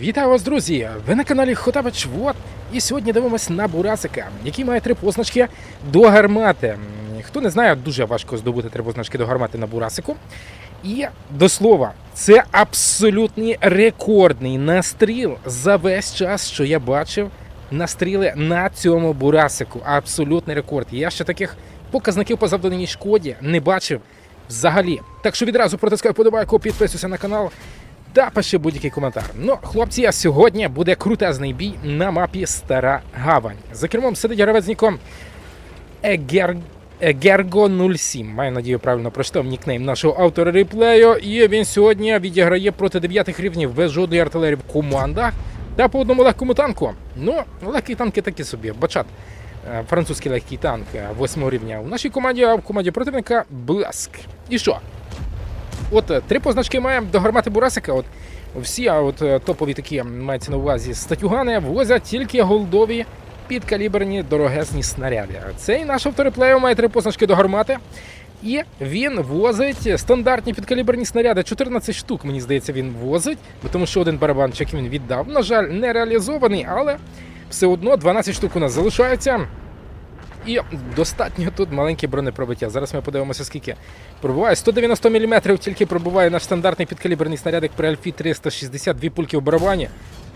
Вітаю вас, друзі! Ви на каналі Хотабач Вот. І сьогодні дивимось на Бурасика, який має три позначки до гармати. Хто не знає, дуже важко здобути три позначки до гармати на Бурасику. І до слова, це абсолютний рекордний настріл за весь час, що я бачив настріли на цьому Бурасику. Абсолютний рекорд. Я ще таких показників по завданій шкоді не бачив взагалі. Так що відразу протискаю подобайку, підписуйся на канал та пиши будь-який коментар. Ну, хлопці, а сьогодні буде крутезний бій на мапі Стара Гавань. За кермом сидить гравець ніком Егер... Егерго 07. Маю надію, правильно прочитав нікнейм нашого автора реплею. І він сьогодні відіграє проти 9 рівнів без жодної артилерії в командах та по одному легкому танку. Ну, легкі танки такі собі. Бачат. Е, Французький легкий танк 8 рівня. У нашій команді, а в команді противника Блеск. І що? От е, три позначки маємо до гармати Бурасика. От всі а от е, топові такі мається на увазі статюгани возять тільки голдові підкаліберні дорогезні снаряди. Цей наш автореплеєр має три позначки до гармати. І він возить стандартні підкаліберні снаряди. 14 штук, мені здається, він возить, тому що один барабанчик він віддав. На жаль, не реалізований, але все одно 12 штук у нас залишається. І достатньо тут маленьке бронепробиття. Зараз ми подивимося, скільки пробуває. 190 мм тільки пробуває наш стандартний підкаліберний снарядик при Альфі 362 пульки в барабані.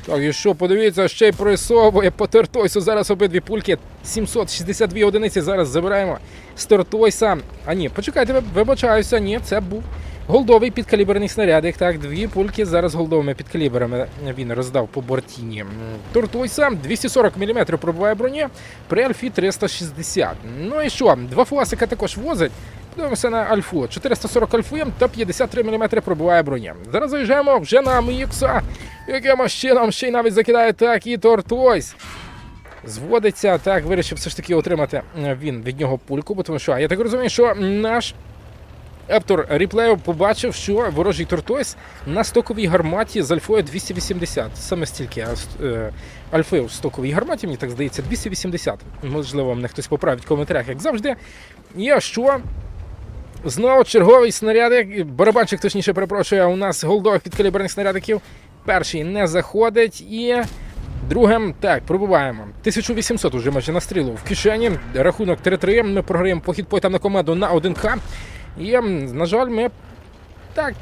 Так, і що, подивіться, ще й присовує по Тортойсу. Зараз обидві пульки. 762 одиниці. Зараз забираємо з Тортойса. А ні, почекайте, вибачаюся, ні, це був голдовий підкаліберний снарядик. Так, дві пульки зараз голдовими підкаліберами він роздав по бортіні. М, 240 мм пробуває броні при Альфі 360. Ну і що? Два фуасика також возить. Подивимося на Альфу. 440 альфи та 53 мм пробуває броня. Зараз заїжджаємо вже на Мікса, якимось чином ще й навіть закидає так і Тортойс. Зводиться, так, вирішив все ж таки отримати е, він від нього пульку, бо тому що, я так розумію, що наш автор реплею побачив, що ворожий Тортойс на стоковій гарматі з альфою 280. Саме стільки е, альфи в стоковій гарматі, мені так здається, 280. Можливо, мене хтось поправить в коментарях, як завжди. І що? Знову черговий снарядик, барабанчик, точніше, перепрошую, у нас голдових підкаліберних снарядиків. Перший не заходить і. Другим, так, пробуваємо. 1800 уже майже настрілу в кишені. Рахунок 3-3. Ми програємо похід пойтам на команду на 1К. І, на жаль, ми так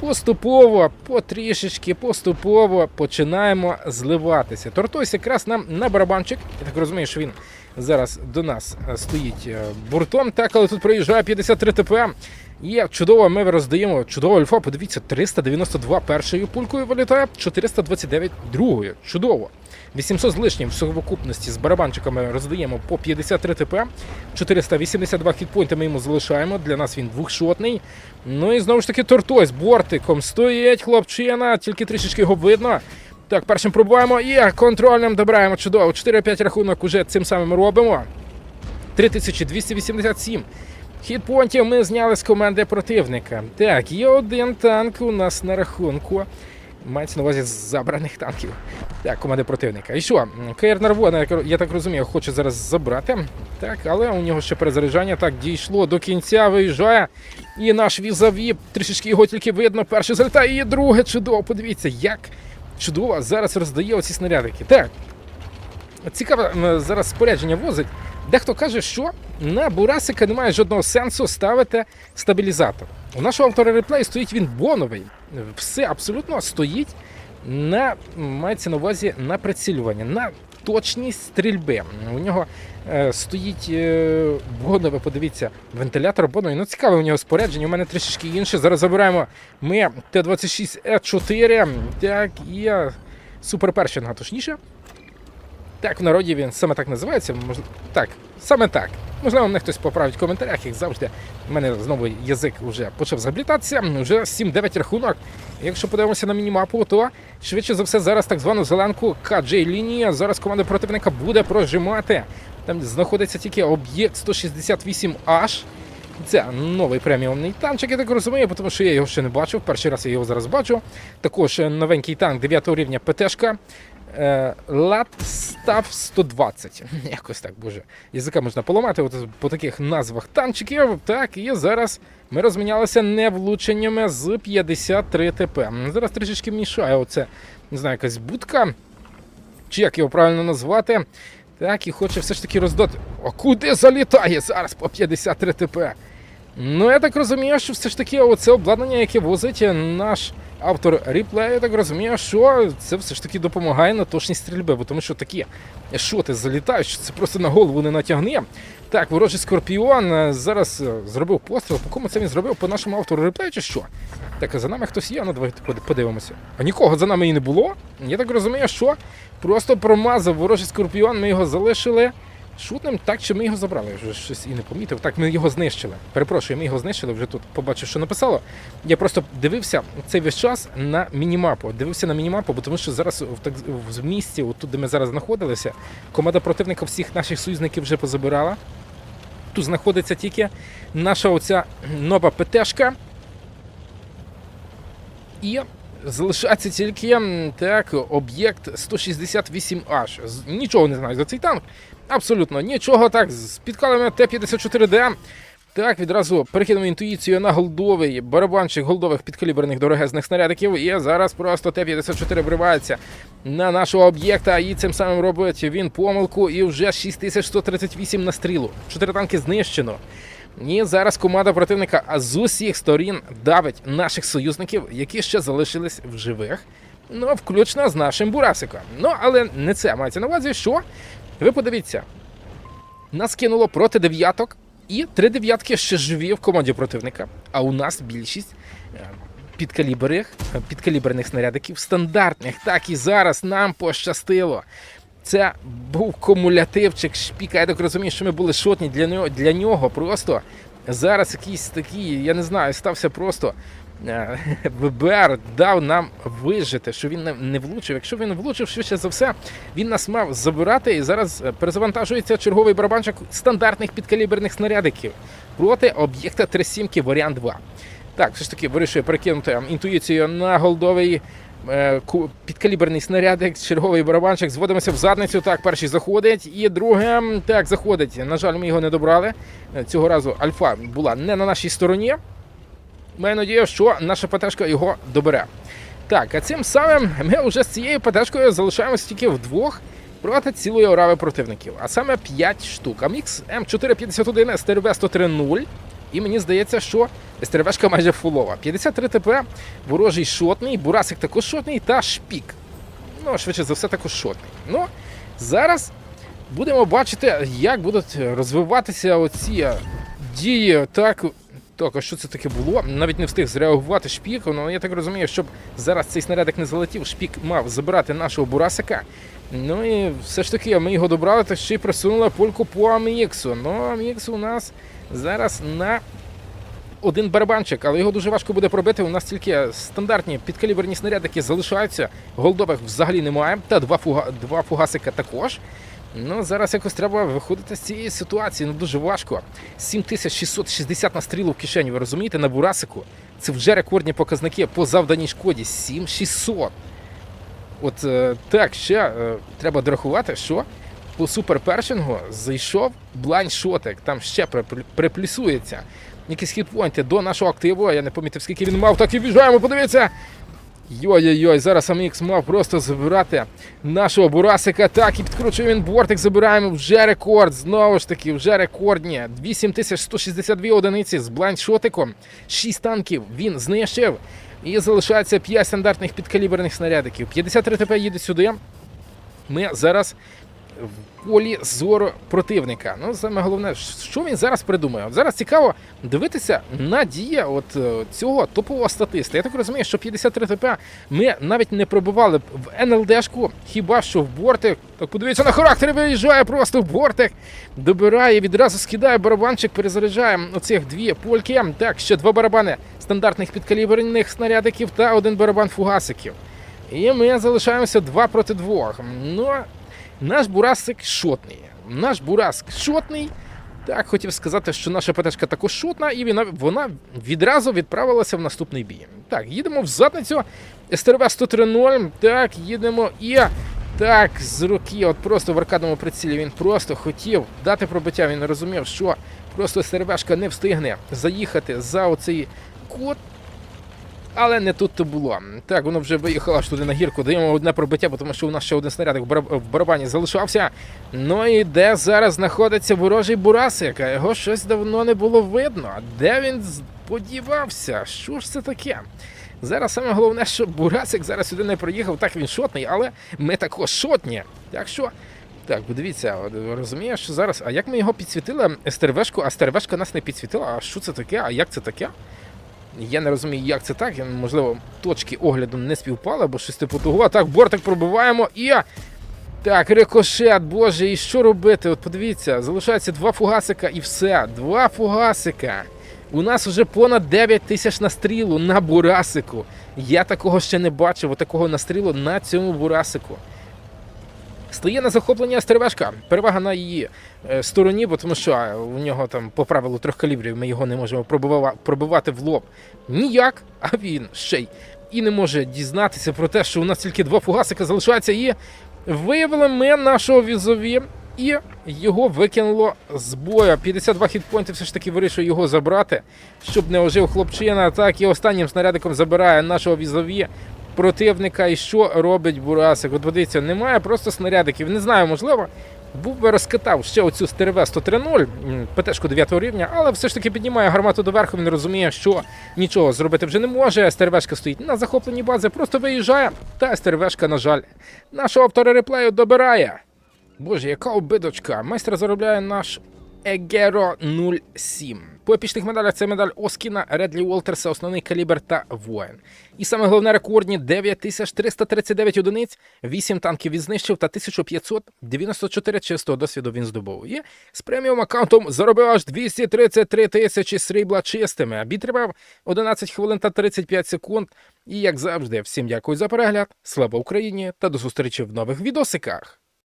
поступово, потрішечки, поступово починаємо зливатися. Тортойс якраз нам на барабанчик. Я так розумію, що він зараз до нас е, стоїть буртом, бортом. Так, але тут проїжджає 53 ТП. Є чудово, ми роздаємо чудово альфа. Подивіться, 392 першою пулькою вилітає, 429 другою. Чудово. 800 з лишнім в совокупності з барабанчиками роздаємо по 53 ТП. 482 хітпойнти ми йому залишаємо. Для нас він двохшотний. Ну і знову ж таки тортой з бортиком. Стоїть хлопчина, тільки трішечки його видно. Так, першим пробуваємо і контрольним добираємо. Чудово. 4-5 рахунок уже цим самим робимо. 3287. Хітпонтів ми зняли з команди противника. Так, є один танк у нас на рахунку. Мається на увазі забраних танків. Так, команди противника. І що? КР Нарвона, я- так розумію, хоче зараз забрати. Так, але у нього ще перезаряджання. Так, дійшло до кінця, виїжджає. І наш візаві, трішечки його тільки видно. Перший залітає, і друге чудово. Подивіться, як чудово зараз роздає оці снарядики. Так. Цікаве зараз спорядження возить. Дехто каже, що на Бурасика немає жодного сенсу ставити стабілізатор. У нашого автора реплею стоїть він боновий. Все абсолютно стоїть на мається на увазі на прицілювання, на точність стрільби. У нього е, стоїть е, бонове, подивіться, вентилятор боновий. Ну цікаве у нього спорядження. У мене трішечки інше. Зараз забираємо ми Т-26Е4. Так, і супер першинга, точніше. Так, в народі він саме так називається. Мож... Так, саме так. Можливо, мене хтось поправить в коментарях, як завжди. У мене знову язик вже почав заблітатися. Вже 7-9 рахунок. Якщо подивимося на мінімапу, то швидше за все зараз так звану зеленку КДЖ лінія. Зараз команда противника буде прожимати. Там знаходиться тільки об'єкт 168H. Це новий преміумний танчик, я так розумію, тому що я його ще не бачив. Перший раз я його зараз бачу. Також новенький танк 9 рівня ПТшка. Лат став 120. Якось так, боже. Язика можна поламати от по таких назвах танчиків. Так, і зараз ми розмінялися невлученнями з 53 ТП. Зараз трішечки мішає оце не знаю, якась будка, чи як його правильно назвати. Так, і хоче все ж таки роздати. О, куди залітає зараз по 53 ТП? Ну, я так розумію, що все ж таки оце обладнання, яке возить наш автор реплею, я так розумію, що це все ж таки допомагає на точність стрільби, бо тому що такі шоти залітають, що це просто на голову не натягне. Так, ворожий скорпіон е, зараз е, зробив постріл. По кому це він зробив? По нашому автору реплею чи що? Так, а за нами хтось є, ну давайте подивимося. А нікого за нами і не було. Я так розумію, що просто промазав ворожий скорпіон, ми його залишили. Шутним так, чи ми його забрали, я вже щось і не помітив. Так, ми його знищили. Перепрошую, ми його знищили, вже тут побачив, що написало. Я просто дивився цей весь час на мінімапу. Дивився на мінімапу, бо тому що зараз в так в місті, отут, де ми зараз знаходилися, команда противника всіх наших союзників вже позабирала. Тут знаходиться тільки наша оця нова ПТшка. І залишається тільки так, об'єкт 168H. Нічого не знаю за цей танк. Абсолютно нічого. Так, спіткали мене Т-54Д. Так, відразу перекинув інтуїцію на голдовий барабанчик голдових підкаліберних дорогезних снарядиків. І зараз просто Т-54 вривається на нашого об'єкта. І цим самим робить він помилку. І вже 6138 на стрілу. Чотири танки знищено. І зараз команда противника з усіх сторін давить наших союзників, які ще залишились в живих. Ну, включно з нашим Бурасиком. Ну, але не це мається на увазі, що ви подивіться, нас кинуло проти дев'яток, і три дев'ятки ще живі в команді противника. А у нас більшість е, підкаліберних, підкаліберних снарядиків стандартних. Так і зараз нам пощастило. Це був кумулятивчик шпіка. Я так розумію, що ми були шотні для нього для нього. Просто зараз якийсь такий, я не знаю, стався просто. е, ВБР дав нам вижити, що він не, влучив. Якщо він влучив, швидше за все, він нас мав забирати. І зараз е, перезавантажується черговий барабанчик стандартних підкаліберних снарядиків проти об'єкта 37 варіант 2. Так, все ж таки вирішує перекинути інтуїцію на голдовий підкаліберний снарядик, черговий барабанчик. Зводимося в задницю. Так, перший заходить. І друге, так, заходить. На жаль, ми його не добрали. Е, Цього разу Альфа була не на нашій стороні. Маю надію, що наша ПТшка його добере. Так, а цим самим ми вже з цією ПТшкою залишаємося тільки вдвох проти цілої орави противників, а саме 5 штук. Амікс М451 СТРВ 103.0. І мені здається, що СТРВшка майже фулова. 53 ТП, ворожий шотний, Бурасик також шотний та шпік. Ну, швидше за все, також шотний. Ну, зараз будемо бачити, як будуть розвиватися оці дії. Так, так, а що це таке було? Навіть не встиг зреагувати шпік. Ну, я так розумію, щоб зараз цей снарядик не залетів, шпік мав забирати нашого Бурасика. Ну і все ж таки ми його добрали, та ще й просунули польку по Аміксу. Ну, Амікс у нас зараз на один барабанчик, але його дуже важко буде пробити. У нас тільки стандартні підкаліберні снарядики залишаються. Голдових взагалі немає. Та два, фуга... два фугасика також. Ну, зараз якось треба виходити з цієї ситуації. Ну дуже важко. 7660 на стрілу в кишені, ви розумієте, на бурасику. Це вже рекордні показники по завданій шкоді. 7600. От е, так, ще е, треба дорахувати, що по суперпершингу зайшов блайншотик, там ще припл- приплюсується. Якісь хітпойнти до нашого активу. Я не помітив, скільки він мав, так і в'їжджаємо, подивіться. Йой-йой-йой, зараз Амікс мав просто забирати нашого Бурасика. Так, і підкручує він бортик, забираємо вже рекорд. Знову ж таки, вже рекордні. 8162 одиниці з блайншотиком. 6 танків він знищив. І залишається 5 стандартних підкаліберних снарядиків. 53 ТП їде сюди. Ми зараз в полі зору противника. Ну, саме головне, що він зараз придумає. От зараз цікаво дивитися на дії от е, цього топового статиста. Я так розумію, що 53 ТП ми навіть не пробивали в НЛДшку, хіба що в бортик. Так подивіться на характер, виїжджає просто в бортик, добирає, відразу скидає барабанчик, перезаряджає оцих дві польки. Так, ще два барабани стандартних підкаліберних снарядиків та один барабан фугасиків. І ми залишаємося два проти двох. Ну, наш бурасик шотний. Наш бурасик шотний. Так, хотів сказати, що наша ПТшка також шотна, і вона, відразу відправилася в наступний бій. Так, їдемо в задницю. СТРВ 103.0. Так, їдемо і. Так, з руки, от просто в аркадному прицілі він просто хотів дати пробиття. Він розумів, що просто СТРВшка не встигне заїхати за оцей кут. Але не тут то було. Так, воно вже виїхало аж туди на гірку. Даємо одне пробиття, тому що у нас ще один снаряд в барабані залишався. Ну і де зараз знаходиться ворожий бурасик? А його щось давно не було видно. Де він з- подівався? Що ж це таке? Зараз саме головне, що Бурасик зараз сюди не приїхав. Так він шотний, але ми також шотні. Так що. Так, подивіться, розумієш, що зараз. А як ми його підсвітили? Стервешку, а стервешка нас не підсвітила. А що це таке? А як це таке? Я не розумію, як це так. Можливо, точки огляду не співпали, або щось типу того. Так, бортик пробиваємо і. Так, рикошет, боже, і що робити? От подивіться, залишається два фугасика і все. Два фугасика. У нас вже понад 9 тисяч настрілу на бурасику. Я такого ще не бачив, такого настрілу на цьому бурасику. Стає на захоплення стервешка. Перевага на її стороні, бо тому що у нього там по правилу трьох калібрів ми його не можемо пробива- пробивати в лоб. Ніяк, а він ще й і не може дізнатися про те, що у нас тільки два фугасика залишаються. І виявили ми нашого візові, і його викинуло з бою. 52 хітпойнти все ж таки вирішує його забрати, щоб не ожив хлопчина. Так і останнім снарядиком забирає нашого візові противника. І що робить Бурасик? От подивіться, немає просто снарядиків. Не знаю, можливо. Був би розкатав ще оцю стерве 103 ПТшку 9 рівня, але все ж таки піднімає гармату доверху. Він розуміє, що нічого зробити вже не може. Стервешка стоїть на захопленій базі, просто виїжджає. Та стеревешка, на жаль, нашого автора реплею добирає. Боже, яка обидочка. Майстер заробляє наш Егеро 07. По епічних медалях це медаль Оскіна, Редлі Уолтерса, основний калібр та воїн. І саме головне рекордні 9339 одиниць, 8 танків він знищив та 1594 чистого досвіду він здобув. І з преміум аккаунтом заробив аж 233 тисячі срібла чистими. А Бій тривав 11 хвилин та 35 секунд. І як завжди, всім дякую за перегляд. Слава Україні та до зустрічі в нових відосиках.